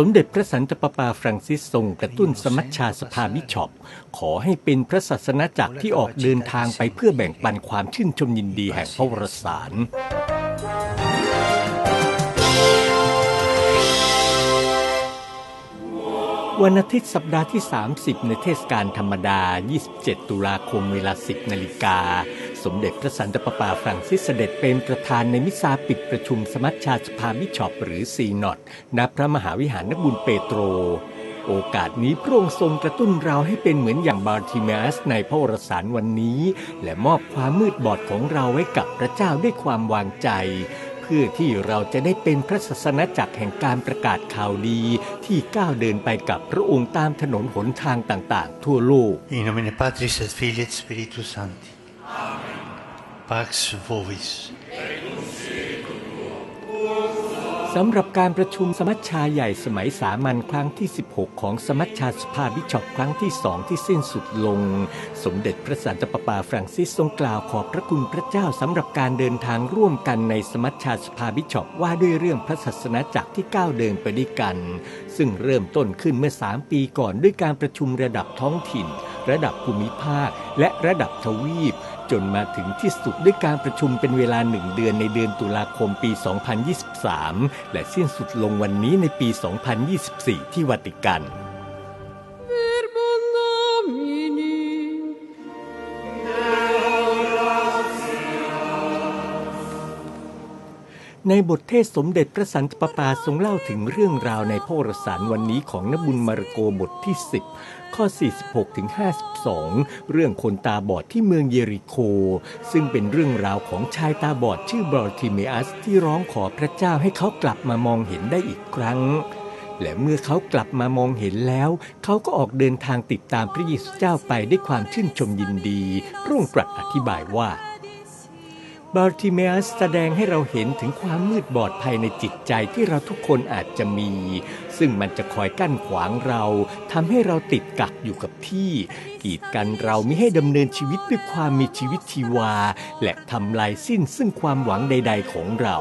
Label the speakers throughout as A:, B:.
A: สมเด็จพระสันตะปาปาฟรังซิสทรงกระตุ้นสมัชชาสภาบิชอปขอให้เป็นพระศาสนาจักรที่ออกเดินทางไปเพื่อแบ่งปันความชื่นชมยินดีแห่งพระวรสารวันอาทิตย์สัปดาห์ที่ 30 ในเทศกาลธรรมดา 27 ตุลาคมเวลา 10 นาฬิกา สมเด็จพระสันตะปาปาฟรังซิสเสด็จเป็นประธานในมิซาปิดประชุมสมัชชาสภาบิชอปหรือซีนอดณพระมหาวิหารนบุญเปโตร โอกาสนี้พระองค์ทรงกระตุ้นเราให้เป็นเหมือนอย่างบาร์ทิเมอัสในพระวรสารวันนี้ และมอบความมืดบอดของเราไว้กับพระเจ้าด้วยความวางใจ เพื่อที่เราจะได้เป็นพระศาสนาจักรแห่งการประกาศข่าวดี ที่ก้าวเดินไปกับพระองค์ตามถนนหนทางต่าง ๆ ทั่วโลก
B: In nomine Patris et Filii et Spiritus Sancti. Pax Vovis.
A: สำหรับการประชุมสมัชชาใหญ่สมัยสามัญครั้งที่ 16 ของสมัชชาสภาบิชอปครั้งที่สองที่สิ้นสุดลง สมเด็จพระสันตะปาปาฟรังซิสทรงกล่าวขอบพระคุณพระเจ้าสำหรับการเดินทางร่วมกันในสมัชชาสภาบิชอปว่าด้วยเรื่องพระศาสนาจักรที่ก้าวเดินไปด้วยกัน ซึ่งเริ่มต้นขึ้นเมื่อ 3 ปีก่อนด้วยการประชุมระดับท้องถิ่น ระดับภูมิภาค และระดับทวีป จนมาถึงที่สุดด้วยการประชุมเป็นเวลาหนึ่งเดือนในเดือนตุลาคมปี 2023 และสิ้นสุดลงวันนี้ในปี 2024 ที่วัติกัน ในบทเทศสมเด็จพระสันตะปาปาทรงเล่าถึงเรื่องราวในพระรสารวันนี้ของนบุญมารโกบทที่ 10 ข้อ 46ถึง52 เรื่องคนตาบอดที่เมืองเยริโค ซึ่งเป็นเรื่องราวของชายตาบอดชื่อบรอทิเมอัสที่ร้องขอพระเจ้าให้เขากลับมามองเห็นได้อีกครั้ง และเมื่อเขากลับมามองเห็นแล้ว เขาก็ออกเดินทางติดตามพระเยซูเจ้าไปด้วยความชื่นชมยินดีระองตรัสอธิบายว่า บาร์ติเมอัสแสดงให้เราเห็นถึงความมืดบอดภายในจิตใจที่เราทุกคนอาจจะมี ซึ่งมันจะคอยกั้นขวางเราทำให้เราติดกักอยู่กับที่ กีดกันเราไม่ให้ดำเนินชีวิตด้วยความมีชีวิตชีวา และทำลายสิ้นซึ่งความหวังใด ๆ ของเรา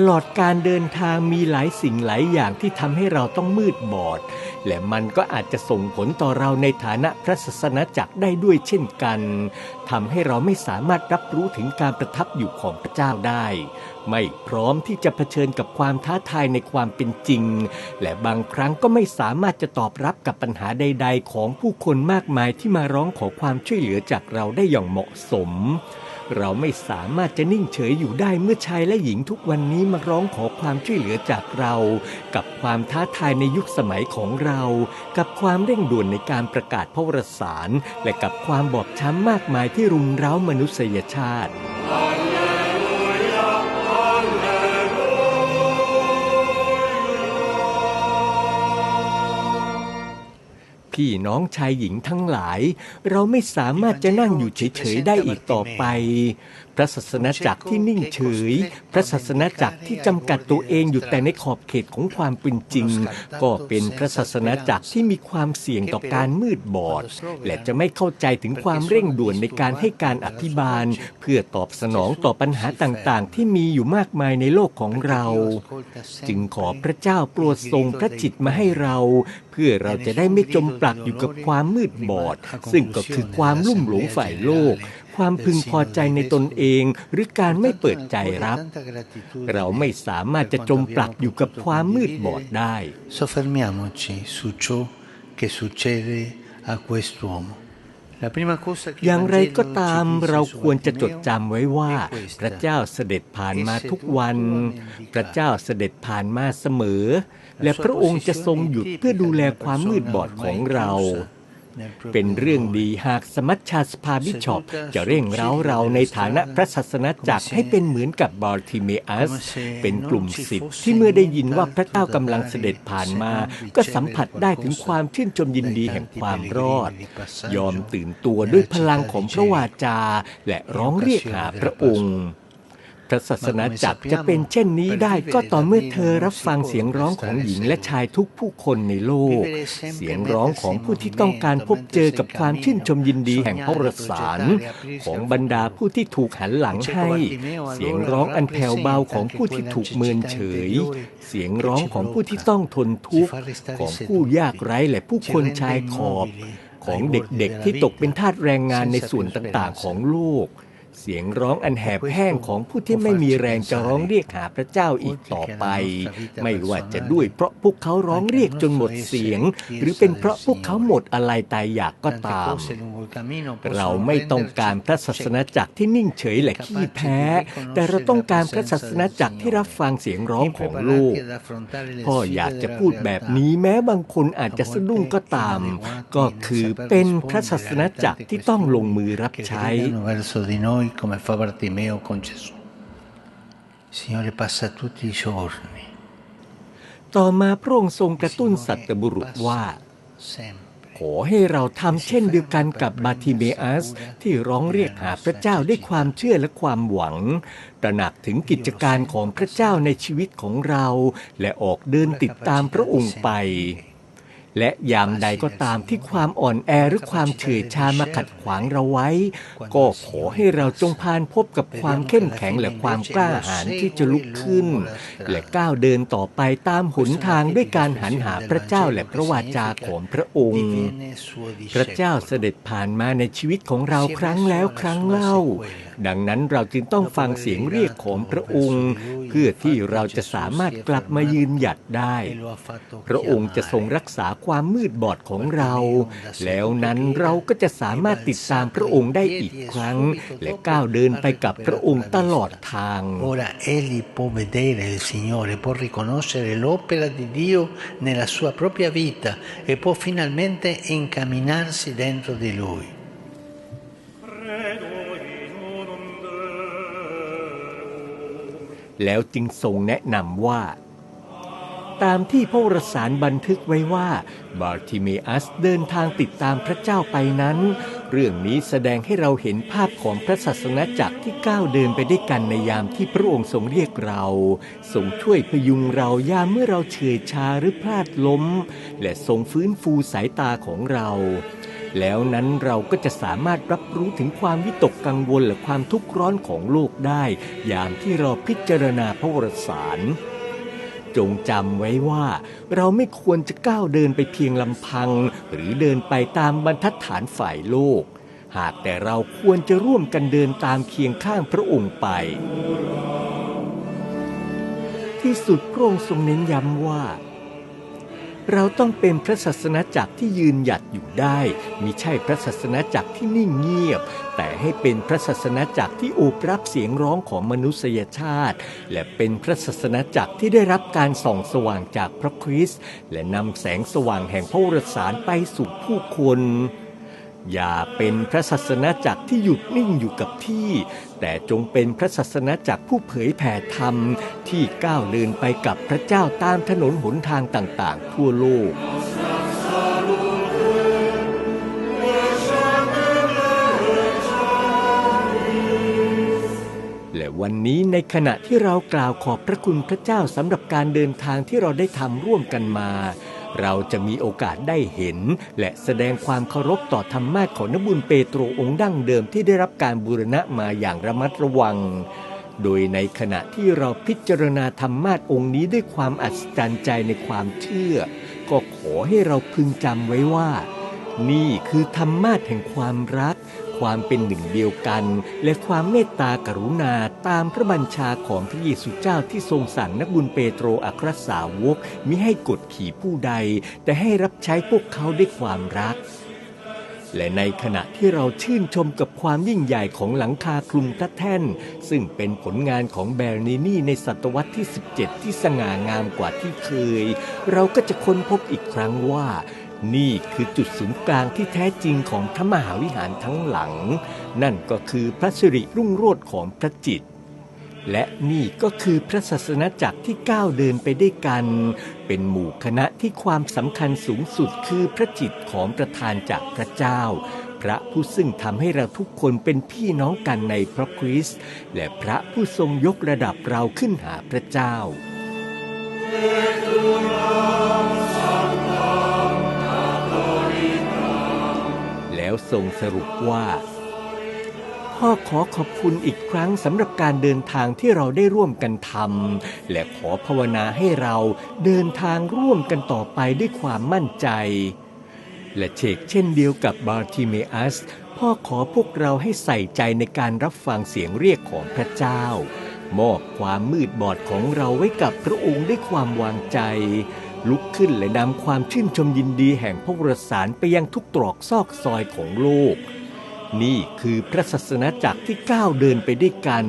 A: ตลอดการเดินทางมีหลายสิ่งหลายอย่างที่ทำให้เราต้องมืดบอด และมันก็อาจจะส่งผลต่อเราในฐานะพระศาสนาจักรได้ด้วยเช่นกันทำให้เราไม่สามารถรับรู้ถึงการประทับอยู่ของพระเจ้าได้ ไม่พร้อมที่จะเผชิญกับความท้าทายในความเป็นจริง และบางครั้งก็ไม่สามารถจะตอบรับกับปัญหาใด ๆ ของผู้คนมากมายที่มาร้องขอความช่วยเหลือจากเราได้อย่างเหมาะสม เราไม่สามารถจะนิ่งเฉยอยู่ได้เมื่อชายและหญิงทุกวันนี้มาร้องขอความช่วยเหลือจากเรา กับความท้าทายในยุคสมัยของเรา กับความเร่งด่วนในการประกาศพระวรสาร และกับความบอบช้ำมากมายที่รุมเร้ามนุษยชาติ พี่น้องชายหญิงทั้งหลาย เราไม่สามารถจะนั่งอยู่เฉยๆได้อีกต่อไป พระศาสนาจักรที่นิ่งเฉย พระศาสนาจักรที่จำกัดตัวเองอยู่แต่ในขอบเขตของความเป็นจริง ก็เป็นพระศาสนาจักรที่มีความเสี่ยงต่อการมืดบอด และจะไม่เข้าใจถึงความเร่งด่วนในการให้การอภิบาล เพื่อตอบสนองต่อปัญหาต่างๆ ที่มีอยู่มากมายในโลกของเรา จึงขอพระเจ้าโปรดทรงพระจิตมาให้เรา พื่อเราจะได้ไม่จมปลักอยู่กับความมืดบอด ซึ่งก็คือความลุ่มหลงฝ่ายโลก ความพึงพอใจในตนเอง หรือการไม่เปิดใจรับ เราไม่สามารถจะจมปลักอยู่กับความมืดบอดได้
B: Soffermiamoci su ciò che succede a quest'uomo.
A: อย่างไรก็ตาม
B: Vangelo
A: เรา
B: ci dice
A: ควรจะ
B: su
A: จด
B: Bartimeo
A: จำไว้ว่า
B: è questa.
A: พระเจ้าเสด็จผ่านมาทุกวัน พระเจ้าเสด็จผ่านมาเสมอ และพระองค์จะทรงหยุดเพื่อดูแลความมืดบอดของเรา เป็นเรื่องดีหากสมัชชาสภาบิชอปจะเร่งเร้าเราในฐานะพระศาสนาจักรให้เป็นเหมือนกับบาร์ทิเมอัส เป็นกลุ่มสิทธิ์ที่เมื่อได้ยินว่าพระเจ้ากำลังเสด็จผ่านมา ก็สัมผัสได้ถึงความชื่นชมยินดีแห่งความรอด ยอมตื่นตัวด้วยพลังของพระวาจา และร้องเรียกหาพระองค์ พระศาสนาจักรจะเป็นเช่นนี้ได้ก็ต่อเมื่อเธอรับฟังเสียงร้องของหญิงและชายทุกผู้คนในโลก เสียงร้องของผู้ที่ต้องการพบเจอกับความชื่นชมยินดีแห่งพระรสารของบรรดาผู้ที่ถูกหันหลังให้ เสียงร้องอันแผ่วเบาของผู้ที่ถูกเมินเฉย เสียงร้องของผู้ที่ต้องทนทุกข์ของผู้ยากไร้และผู้คนชายขอบ ของเด็กๆที่ตกเป็นทาสแรงงานในส่วนต่างๆของโลก เสียงร้องอันแหบแห้งของผู้ที่ไม่มีแรงจะร้องเรียกหาพระเจ้าอีกต่อไป ไม่ว่าจะด้วยเพราะพวกเขาร้องเรียกจนหมดเสียง หรือเป็นเพราะพวกเขาหมดอะไรตายอยากก็ตาม เราไม่ต้องการพระศาสนาจักรที่นิ่งเฉยและขี้แพ้ แต่เราต้องการพระศาสนาจักรที่รับฟังเสียงร้องของโลกพ่ออยากจะพูดแบบนี้แม้บางคนอาจจะสะดุ้งก็ตาม ก็คือเป็นพระศาสนาจักรที่ต้องลงมือรับใช้
B: noi come fa Bartimeo con Gesù. Il Signore passa tutti i giorni,
A: ต่อมาพระองค์ทรงกระตุ้นสัตว์บุรุษว่า
B: sempre.
A: ขอให้เราทำเช่นเดียวกันกับบาทิเมอัสที่ร้องเรียกหาพระเจ้าด้วยความเชื่อและความหวัง ตระหนักถึงกิจการของพระเจ้าในชีวิตของเรา และออกเดินติดตามพระองค์ไป และยามใดก็ตามที่ความอ่อนแอหรือความเฉื่อยชามาขัดขวางเราไว้ ก็ขอให้เราจงพานพบกับความเข้มแข็งและความกล้าหาญที่จะลุกขึ้น และก้าวเดินต่อไปตามหนทางด้วยการหันหาพระเจ้าและพระวาจาของพระองค์ พระเจ้าเสด็จผ่านมาในชีวิตของเราครั้งแล้วครั้งเล่า ดังนั้นเราจึงต้องฟังเสียงเรียกของพระองค์ เพื่อที่เราจะสามารถกลับมายืนหยัดได้ พระองค์จะทรงรักษาความมืดบอดของเรา แล้วนั้นเราก็จะสามารถติดตามพระองค์ได้อีกครั้ง และก้าวเดินไปกับพระองค์ตลอดทาง
B: Ora egli può vedere il Signore, può riconoscere l'opera di Dio nella sua propria vita e può finalmente incamminarsi dentro di Lui.
C: credo in unum Deum
A: แล้วจึงทรงแนะนำว่า ตามที่พระรสารบันทึกไว้ว่า บาร์ทิเมอัสเดินทางติดตามพระเจ้าไปนั้น เรื่องนี้แสดงให้เราเห็นภาพของพระศาสนาจักรที่ก้าวเดินไปด้วยกันในยามที่พระองค์ทรงเรียกเราทรงช่วยพยุงเรายามเมื่อเราเฉื่อยชาหรือพลาดล้ม และทรงฟื้นฟูสายตาของเราแล้วนั้นเราก็จะสามารถรับรู้ถึงความวิตกกังวลและความทุกข์ร้อนของโลกได้ยามที่เราพิจารณาพระวรสาร จงจำไว้ว่า เราไม่ควรจะก้าวเดินไปเพียงลำพัง หรือเดินไปตามบรรทัดฐานฝ่ายโลก หากแต่เราควรจะร่วมกันเดินตามเคียงข้างพระองค์ไป ที่สุดพระองค์ทรงเน้นย้ำว่า เราต้องเป็นพระศาสนาจักรที่ยืนหยัดอยู่ได้มิใช่พระศาสนาจักรที่นิ่งเงียบ แต่ให้เป็นพระศาสนาจักรที่โอบรับเสียงร้องของมนุษยชาติ และเป็นพระศาสนาจักรที่ได้รับการส่องสว่างจากพระคริสต์และนำแสงสว่างแห่งพระวรสารไปสู่ผู้คนอย่าเป็นพระศาสนาจักรที่หยุดนิ่งอยู่กับที่ แต่จงเป็นพระศาสนาจักรผู้เผยแผ่ธรรม ที่ก้าวเดินไปกับพระเจ้าตามถนนหนทางต่างๆ ทั่วโลกและวันนี้ในขณะที่เรากล่าวขอบพระคุณพระเจ้าสำหรับการเดินทางที่เราได้ทำร่วมกันมา เราจะมีโอกาสได้เห็น และแสดงความเคารพต่อธรรมาสของนบุญเปโตรองค์ดั้งเดิมที่ได้รับการบูรณะมาอย่างระมัดระวัง โดยในขณะที่เราพิจารณาธรรมาสองค์นี้ด้วยความอัศจรรย์ใจในความเชื่อ ก็ขอให้เราพึงจำไว้ว่า นี่คือธรรมาสแห่งความรัก ความเป็นหนึ่งเดียวกัน และความเมตตากรุณาตามพระบัญชาของพระเยซูเจ้าที่ทรงสั่งนักบุญเปโตรอัครสาวกมิให้กดขี่ผู้ใด แต่ให้รับใช้พวกเขาด้วยความรักและในขณะที่เราชื่นชมกับความยิ่งใหญ่ของหลังคาคลุมพระแท่น ซึ่งเป็นผลงานของแบรนินี่ในศตวรรษที่ 17 ที่สง่างามกว่าที่เคย เราก็จะค้นพบอีกครั้งว่า นี่คือจุดศูนย์กลางที่แท้จริงของพระมหาวิหารทั้งหลัง นั่นก็คือพระสิริรุ่งโรจน์ของพระจิต และนี่ก็คือพระศาสนาจักรที่ก้าวเดินไปได้วยกัน เป็นหมู่คณะที่ความสำคัญสูงสุดคือพระจิตของประธานจากพระเจ้า พระผู้ซึ่งทำให้เราทุกคนเป็นพี่น้องกันในพระคริสต์และพระผู้ทรงยกระดับเราขึ้นหาพระเจ้า ทรงสรุปว่า พ่อขอขอบคุณอีกครั้งสำหรับการเดินทางที่เราได้ร่วมกันทำและขอภาวนาให้เราเดินทางร่วมกันต่อไปด้วยความมั่นใจ และเชกเช่นเดียวกับบาร์ทิเมอัส พ่อขอพวกเราให้ใส่ใจในการรับฟังเสียงเรียกของพระเจ้ามอบความมืดบอดของเราไว้กับพระองค์ด้วยความวางใจ ลุกขึ้นและนำความชื่นชมยินดีแห่งพระวรสารไปยังทุกตรอกซอกซอยของโลก นี่คือพระศาสนาจักรที่ก้าวเดินไปด้วยกัน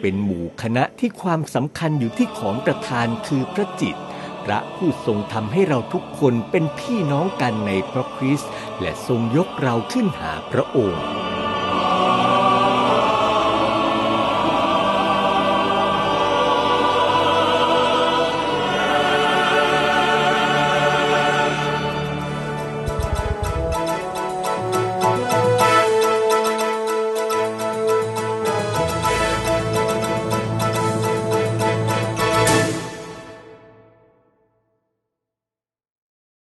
A: เป็นหมู่คณะที่ความสำคัญอยู่ที่ของประธานคือพระจิต พระผู้ทรงทำให้เราทุกคนเป็นพี่น้องกันในพระคริสต์และทรงยกเราขึ้นหาพระองค์